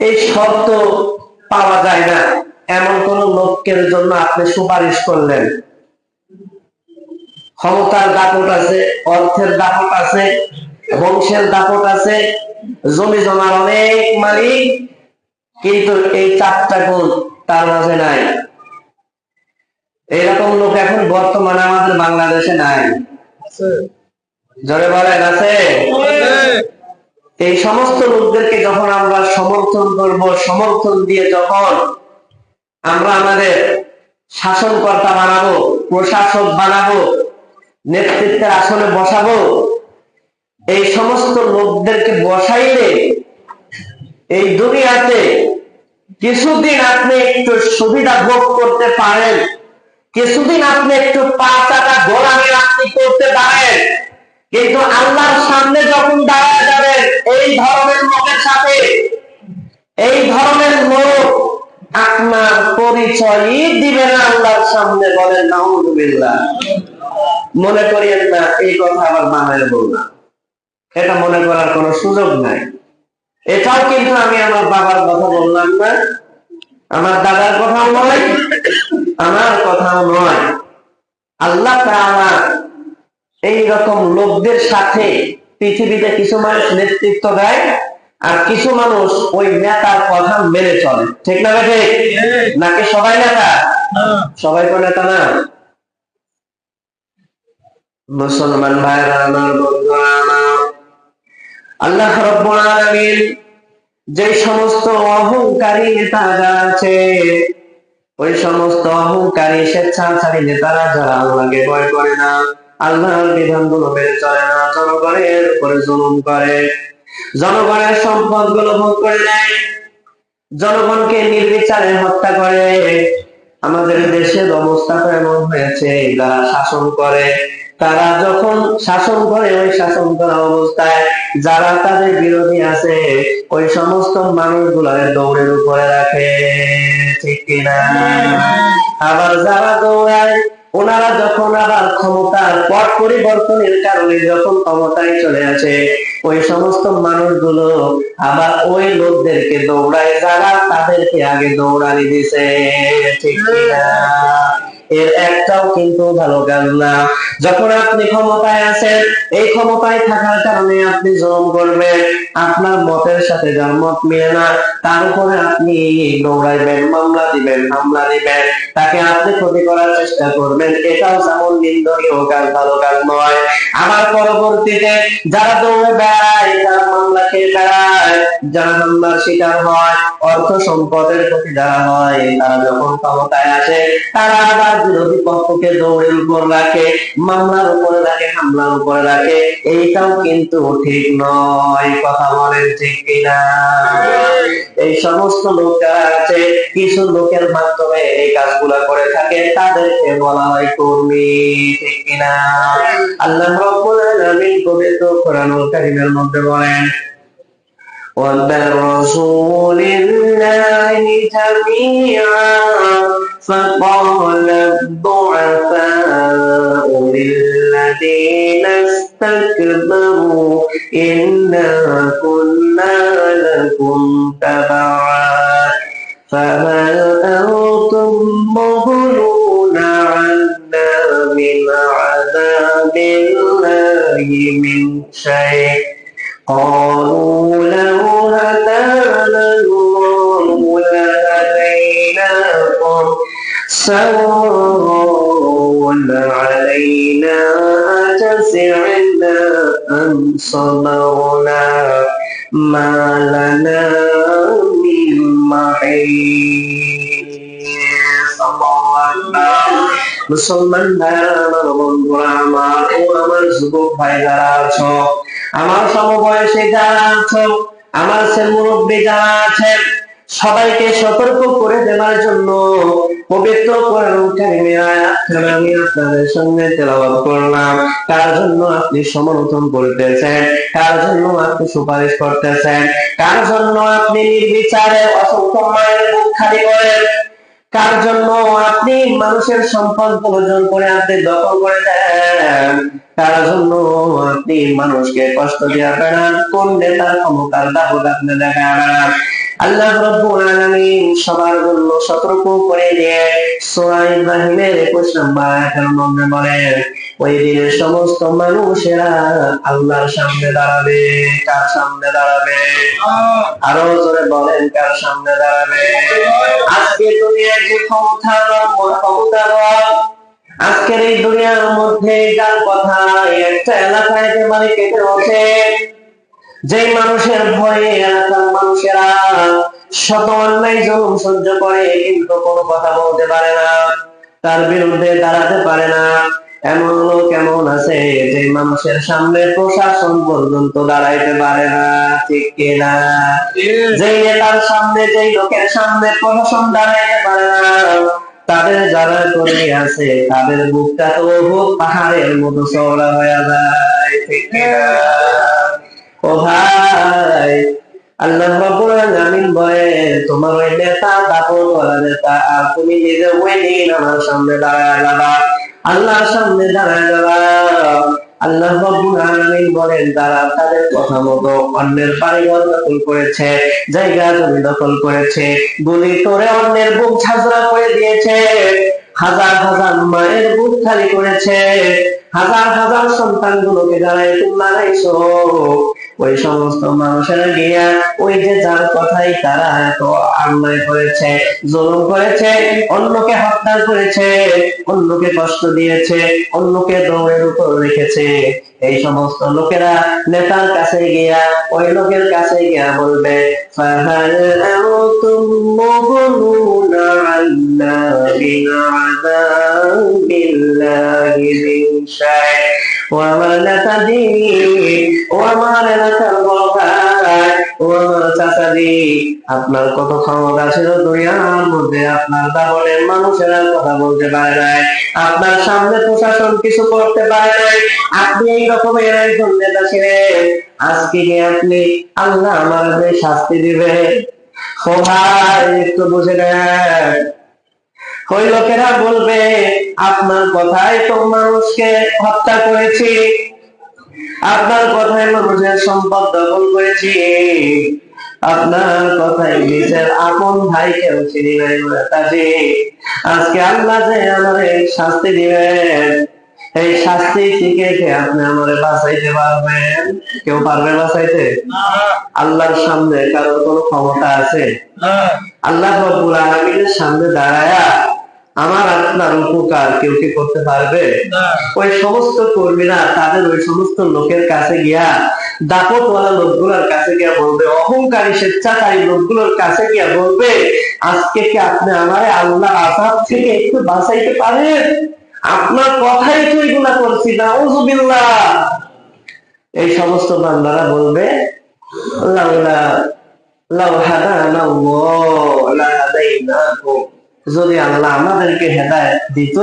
এই শর্ত পাওয়া যায় না। এমন কোন লোকের জন্য আপনি সুপারিশ করলেন। ক্ষমতার দাপট আছে অর্থের দাপট আছে বংশের দাপট আছে জমি জমার অনেক মালিক কিন্তু এই চারটা গুণ তার মাঝে নাই। এরকম লোক এখন বর্তমানে আমাদের বাংলাদেশে নাই। জোরে বলেন আছে। এই সমস্ত লোকদেরকে যখন আমরা সমর্থন করব, সমর্থন দিয়ে যখন আমরা আমাদের শাসনকর্তা বানাবো, প্রশাসক বানাবো, নেতৃত্বের আসনে বসাবো, এই সমস্ত লোকদেরকে বসাইলে এই দুনিয়াতে কিছুদিন আপনি একটু সুবিধা ভোগ করতে পারেন, কিছুদিন আপনি একটু পা চাকা গোলামি আপনি করতে পারেন। কিন্তু আল্লাহর সামনে যখন দাঁড়ায় এই ধরনের লোকের সাথে, এই ধরনের লোক আপনার পরিচয়ই দিবে না আল্লাহর সামনে বলেন, নাউজুবিল্লাহ। মনে করিয়েন না, এই কথা আবার বানায় বললাম এটা মনে করার কোনো সুযোগ নাই। এটাও কিন্তু আমি আমার বাবার কথা বললাম না। আমার দাদার কথাও নয়, আমার কথাও নয়। আল্লাহ এই রকম লোকদের সাথে পৃথিবীতে কিছু মানুষ নেতৃত্ব দেয় আর কিছু মানুষ ওই নেতার কথা মেনে চলে। ঠিক না ঠিক নাকি সবাই নেতা? সবাই তো নেতা না। মুসলমান ভাইরা, আমার বন্ধুরা আল্লাহ রব্বুল যে সমস্ত অহংকারী নেতারা আছে, ওই সমস্ত অহংকারী, স্বেচ্ছাচারী নেতারা যারা আল্লাহকে ভয় করে না আল্লাহর বিধানগুলো মেনে চলে না, জনগণের উপরে জুলুম করে। জনগণের সম্পদগুলো ভোগ করে নেয়। জনগণকে নির্বিচারে হত্যা করে। আমাদের দেশের অবস্থা এমন হয়েছে, যারা শাসন করে, তারা যখন শাসন করে, ওই শাসন করা অবস্থায় যারা তাদের বিরোধী আছে, ওই সমস্ত মানুষগুলোকে দৌড়ের উপরে রাখে। ঠিক কিনা? আবার যারা দৌড়ায়, ওনারা যখন আবার ক্ষমতার পট পরিবর্তনের কারণে যখন ক্ষমতায় চলে আসে, ওই সমস্ত মানুষগুলো আবার ওই লোকদেরকে দৌড়ায়, যারা তাদেরকে আগে দৌড়ানি দিছে, ঠিক কিনা? এর একটাও কিন্তু ভালো কাজ না। যখন আপনি ক্ষমতায় আছেন, এই ক্ষমতায় থাকার কারণে আপনি জম করবেন। আপনার মতের সাথে যার মত মিলে না, তার উপরে আপনি দৌড়াইবেন, মামলা দিবেন, হামলা দিবেন। তাকে আপনি ক্ষতি করার চেষ্টা করবেন। এটাও যেমন নিন্দনীয় কাজ, ভালো কাজ নয়। আমার পরবর্তীতে যারা দৌড়ে বেড়ায় যারা মামলা খেয়ে বেড়ায়। যারা মামলার শিকার হয়, অর্থ সম্পদের প্রতি যারা হয়, তারা যখন ক্ষমতায় আসে, তারা আবার বিরোধী পক্ষকে দৌড়ের উপর রাখে, মামলার উপরে রাখে, হামলার উপরে রাখে। এইটাও কিন্তু ঠিক নয়, কথা বলেন ঠিক কিনা? এই সমস্ত লোক যারা আছে, কিছু লোকের মাধ্যমে এই কাজগুলা করে থাকে, তাদেরকে বলা হয় কর্মী, ঠিক কিনা? আল্লাহ রাব্বুল আলামিন পবিত্র কোরআনুল কারীমের মধ্যে বলেন وبرزوا لله جميعا فقال الضعفاء للذين استكبروا إنا كنا لكم تبعا. فهل أنتم مغنون عنا من عذاب الله من شيء. قالوا لو سواء علينا أجزعنا أم صبرنا ما لنا من محيص الله أكبر মুসলমান ভাইরা আমার বন্ধুরা আমার ও আমার যুবক ভাই যারা আছো আমার সমবয়সী যারা আছো আমার সে মুরব্বী যারা আছেন সবাইকে সতর্ক করে দেওয়ার জন্য পবিত্র কোরআন কারিমের আমি আপনাদের সঙ্গে তেলাওয়াত করলাম। কার জন্য আপনি সমর্থন করতেছেন? কার জন্য আপনি সুপারিশ করতেছেন? কার জন্য আপনি নির্বিচারে অসংখ্য মায়ের বুক খালি করেন? কার জন্য আপনি মানুষের সম্পদ প্রয়োজন করে আপনি দখল করে দেন? তার জন্য আপনি মানুষকে কষ্ট দিয়ে বেড়ান? কোন নেতার ক্ষমতার দাবত আপনি দেখা বেড়ান আল্লাহ রব্বুল আলামিন সবার জন্য সতর্ক করে দিয়ে সূরা ইব্রাহিমের 21 নম্বর বলেন, ওই সমস্ত মানুষেরা আল্লাহর সামনে দাঁড়াবে। কার সামনে দাঁড়াবে? আরও জোরে বলেন, কার সামনে দাঁড়াবে? আজকে দুনিয়ার যে ক্ষমতা ক্ষমতা আজকের এই দুনিয়ার মধ্যে যার কথা একটা এলাকায় মানে কেটে ওঠে যে মানুষের ভয়ে এলাকার মানুষেরা শত অন্যায় জুলুম সহ্য করে কিন্তু কোনো কথা বলতে পারে না তার বিরুদ্ধে দাঁড়াতে পারে না। এমন লোক এমন আছে যে মানুষের সামনে প্রশাসন পর্যন্ত দাঁড়াইতে পারে না ঠিক কিনা যে নেতার সামনে যে লোকের সামনে প্রশাসন দাঁড়াইতে পারে না তাদের যারা কর্মী আছে তাদের বুকটা তো পাহাড়ের মতো চওড়া হয়ে যায় ঠিক কিনা? আল্লাহ রাব্বুল বলে, তোমার ওই নেতা ওরা নেতা, আর তুমি নিজে আমার সামনে দাঁড়ায় যাবা, আল্লাহর সামনে দাঁড়ায় যাবা। আল্লাহ বলেন, তারা তাদের কথা মতো অন্যের দখল করেছে, জায়গা জমি দখল করেছে, গুলি করে অন্যের বুক ঝাঁঝরা করে দিয়েছে। হাজার হাজার মায়ের বুক খালি করেছে। হাজার হাজার সন্তান গুলোকে যারা এতিম বানাইছো ওই সমস্ত মানুষেরা গিয়া ওই যে যার কথাই তারা এত অন্যায় করেছে, জুলুম করেছে, অন্যকে হত্যা করেছে, অন্যকে কষ্ট দিয়েছে, অন্যকে দৌড়ের উপর রেখেছে। এই সমস্ত লোকেরা নেতার কাছে গিয়া ওই লোকের কাছে গিয়া বলবে فهل أنتم مغنون عنا من عذاب الله من شيء وما نتدين ও আপনার কত ক্ষমতা ছিল দুনিয়ার মধ্যে? আপনার দাবনের মানুষের কথা বলতে পারে নাই। আপনার সামনে প্রশাসন কিছু করতে পারে নাই। আপনি এই রকমের একজন নেতা ছিলেন। আজকে আপনি আল্লাহ আমার শাস্তি দিবে ও ভাই, একটু বুঝে নেন। ওই লোকেরা বলবে, আপনার কথাই তো মানুষকে হত্যা করেছি। আপনার কথায় মানুষের সম্পদ দখল করেছি। আপনার কথায় নিজের আপন ভাইকেও চিনি নাই কাজে আজকে আল্লাহ যে আমাদের শাস্তি দিবেন এই শাস্তি থেকে আপনি আমারে বাঁচাইতে পারবেন। কেউ পারবে বাঁচাইতে? আল্লাহর সামনে কারোর কোনো ক্ষমতা আছে? আল্লাহ রব্বুল আলামিনের সামনে দাঁড়ায়া আমার আপনার উপকার কেউ কি করতে পারবে? ওই সমস্ত কর্মীরা তাদের ওই সমস্ত লোকের কাছে গিয়া দাপটওয়ালা লোকগুলোর কাছে গিয়া বলবে অহংকারী স্বেচ্ছাচারী লোকগুলোর কাছে গিয়া বলবে আজকে কি আপনি আমারে আল্লাহ আসাদ থেকে একটু বাঁচাইতে পারেন? আপনার কথাই তো এগুলা করছি না ওজুবিল্লাহ এই সমস্ত বান্দারা বলবে লাউলা লাউ হাদানা আল্লাহ লাহাদাইনাকুম যদি আল্লাহ আমাদেরকে হেদায়ত দিত,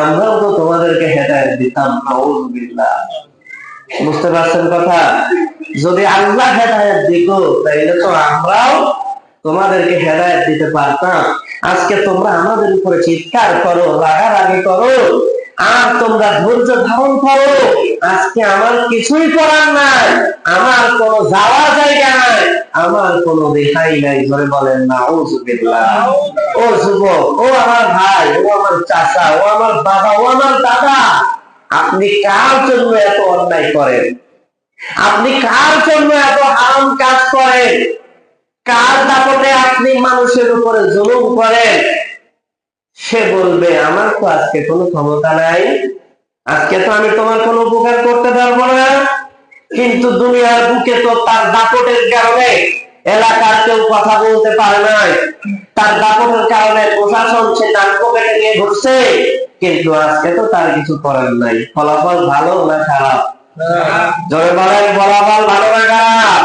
আমরাও তো তোমাদেরকে হেদায়ত দিতাম বুঝতে পারছেন কথা? যদি আল্লাহ হেদায়ত দিত, তাইলে তো আমরাও তোমাদেরকে হেদায়েত দিতে পারতাম। আজকে তোমরা আমাদের উপরে চিৎকার করো, রাগারাগি করো আর তোমরা ধৈর্য ধারণ করো। আজকে আমার কিছুই করার নাই। আমার কোনো যাওয়ার জায়গা নাই। আমার কোনো রেহাই নাই। ধরে বলেন না ও ও যুবক, ও আমার ভাই, ও আমার চাচা, ও আমার বাবা, ও আমার দাদা, আপনি কার জন্য এত অন্যায় করেন? আপনি কার জন্য এত হারাম কাজ করেন? কার দাপটে আপনি মানুষের উপরে জুলুম করেন? সে বলবে আমার তো আজকে কোনো ক্ষমতা নাই। আজকে তো আমি তোমার কোনো উপকার করতে পারব না। কিন্তু দুনিয়ার বুকে তো তার দাপটের কারণে এলাকার কেউ কথা বলতে পারে নাই। তার দাপটের কারণে প্রশাসন সে তার পকেটে নিয়ে ঘুরছে কিন্তু আজকে তো তার কিছু করার নাই। ফলাফল ভালো না খারাপ? জয় বলেন ফলাফল ভালো না খারাপ?